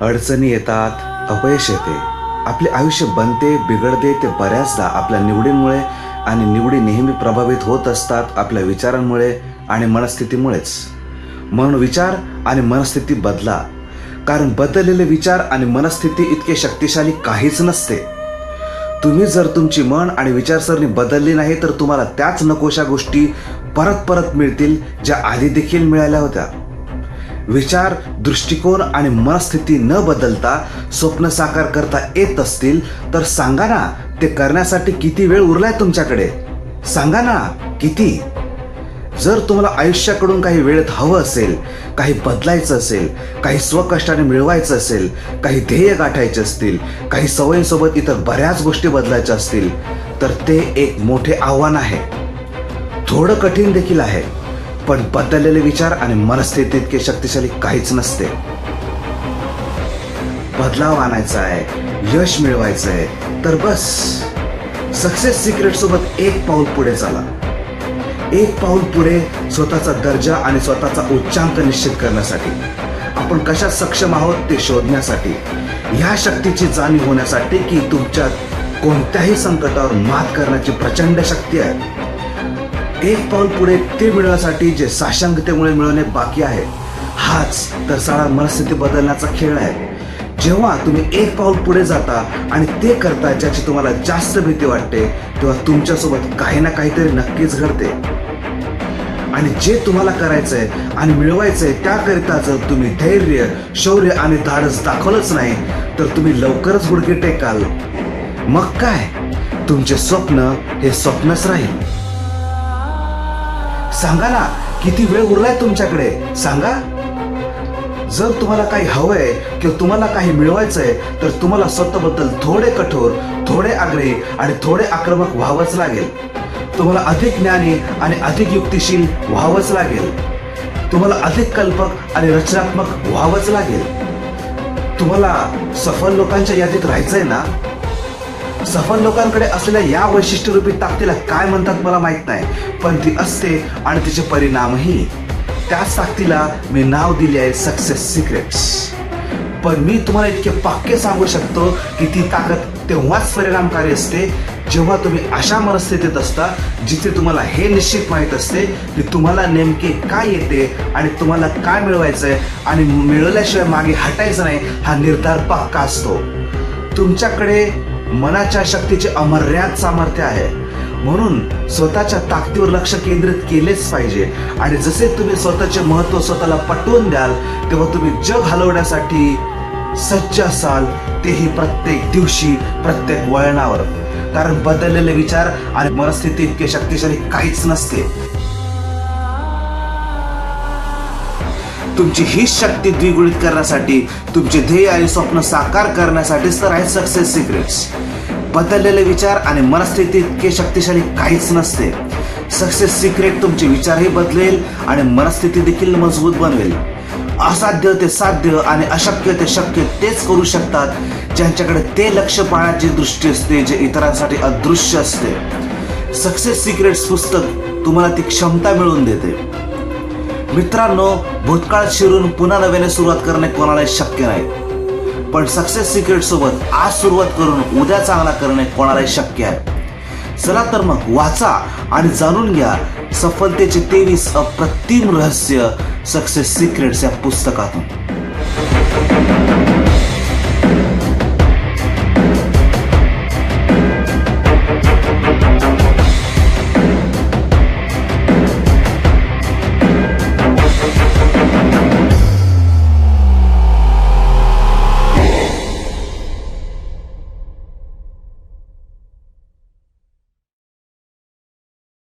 अडचणी येतात अपयश येते. आपले आयुष्य बनते बिघडते ते बऱ्याचदा आपल्या निवडींमुळे आणि निवडी नेहमी प्रभावित होत असतात आपल्या विचारांमुळे आणि मनस्थितीमुळेच. म्हणून विचार आणि मनस्थिती बदला. कारण बदललेले विचार आणि मनस्थिती इतके शक्तिशाली काहीच नसते. तुम्ही जर तुमची मन आणि विचारसरणी बदलली नाही तर तुम्हाला त्याच नकोशा गोष्टी परत परत मिळतील ज्या आधी देखील मिळाल्या होत्या. विचार दृष्टिकोन आणि मनस्थिती न बदलता स्वप्न साकार करता येत असतील तर सांगा ना ते करण्यासाठी किती वेळ उरलाय तुमच्याकडे? सांगा ना किती? जर तुम्हाला आयुष्याकडून काही वेळेत हवं असेल काही बदलायचं असेल काही स्वकष्टाने मिळवायचं असेल काही ध्येय गाठायचे असतील काही सवयींसोबत इतर बऱ्याच गोष्टी बदलायच्या असतील तर ते एक मोठे आव्हान आहे. थोडं कठीण देखील आहे. पण बदललेले विचार आणि मनस्थिती इतके शक्तिशाली काहीच नसते. बदलाव आणायचा आहे यश मिळवायचं आहे तर बस. सक्सेस सिक्रेट सोबत एक पाऊल पुढे चाला. एक पाऊल पुढे स्वतःचा दर्जा आणि स्वतःचा उच्चांक निश्चित करण्यासाठी. आपण कशात सक्षम आहोत ते शोधण्यासाठी. ह्या शक्तीची जाणीव होण्यासाठी की तुमच्यात कोणत्याही संकटावर मात करण्याची प्रचंड शक्ती आहे. एक पाऊल पुढे ते मिळवण्यासाठी जे साशांगतेमुळे मिळवणे बाकी आहे हाच तर सारा मनस्थिती बदलण्याचा खेळ आहे. जेव्हा तुम्ही एक पाऊल पुढे जाता आणि ते करता ज्याची तुम्हाला जास्त भीती वाटते तेव्हा तुमच्यासोबत काही ना काहीतरी नक्कीच घडते. आणि जे तुम्हाला करायचंय आणि मिळवायचंय त्याकरिता जर तुम्ही धैर्य शौर्य आणि धाडस दाखवलंच नाही तर तुम्ही लवकरच गुडघे टेकाल. मग काय? तुमचे स्वप्न हे स्वप्नच राहील. सांगा ना किती वेळ उरलाय तुमच्याकडे? सांगा. जर तुम्हाला काही हवंय किंवा तुम्हाला काही मिळवायचंय तर तुम्हाला स्वतःबद्दल थोडे कठोर थोडे आग्रही आणि थोडे आक्रमक व्हावंच लागेल. तुम्हाला अधिक ज्ञानी आणि अधिक युक्तिशील व्हावंच लागेल. तुम्हाला अधिक कल्पक आणि रचनात्मक व्हावंच लागेल. तुम्हाला सफल लोकांच्या यादीत राहायचंय ना? सफल लोकांकडे असलेल्या या वैशिष्ट्यरूपी ताकदीला काय म्हणतात मला माहीत नाही पण ती असते आणि तिचे परिणामही. त्याच ताकदीला मी नाव दिले आहे सक्सेस सिक्रेट्स पण मी तुम्हाला इतके पाक्के सांगू शकतो की ती ताकद तेव्हाच परिणामकारी असते जेव्हा तुम्ही अशा मनस्थितीत असता जिथे तुम्हाला हे निश्चित माहीत असते की तुम्हाला नेमके काय येते आणि तुम्हाला काय मिळवायचं आहे आणि मिळवल्याशिवाय मागे हटायचं नाही हा निर्धार पक्का असतो. तुमच्याकडे मनाच्या शक्तीचे अमर्याद सामर्थ्य आहे. म्हणून स्वतःच्या ताकदीवर लक्ष केंद्रित केलेच पाहिजे. आणि जसे तुम्ही स्वतःचे महत्त्व स्वतःला पटवून द्याल तेव्हा तुम्ही जग हलवण्यासाठी सज्ज असाल. तेही प्रत्येक दिवशी प्रत्येक वळणावर. कारण बदललेले विचार आणि मनस्थिती इतके शक्तिशाली काहीच नसते. तुमची ही शक्ती द्विगुणित करण्यासाठी तुमचे ध्येय आणि स्वप्न साकार करण्यासाठीच तर आहेत सक्सेस सिक्रेट्स बदललेले विचार आणि मनस्थिती इतके शक्तिशाली काहीच नसते. सक्सेस सिक्रेट तुमचे विचारही बदलेल आणि मनस्थिती देखील मजबूत बनवेल. असाध्य ते साध्य आणि अशक्य ते शक्य तेच करू शकतात ज्यांच्याकडे ते लक्ष पाहण्याची दृष्टी असते जे इतरांसाठी अदृश्य असते. सक्सेस सिक्रेट्स पुस्तक तुम्हाला ती क्षमता मिळवून देते. मित्रांनो भूतकाळात शिरून पुन्हा नव्याने सुरुवात करणे कोणालाही शक्य नाही. पण सक्सेस सिक्रेट सोबत आज सुरुवात करून उद्या चांगला करणे कोणालाही शक्य आहे. चला तर मग वाचा आणि जाणून घ्या सफलतेचे तेवीस अप्रतिम रहस्य सक्सेस सिक्रेट्स या पुस्तकातून.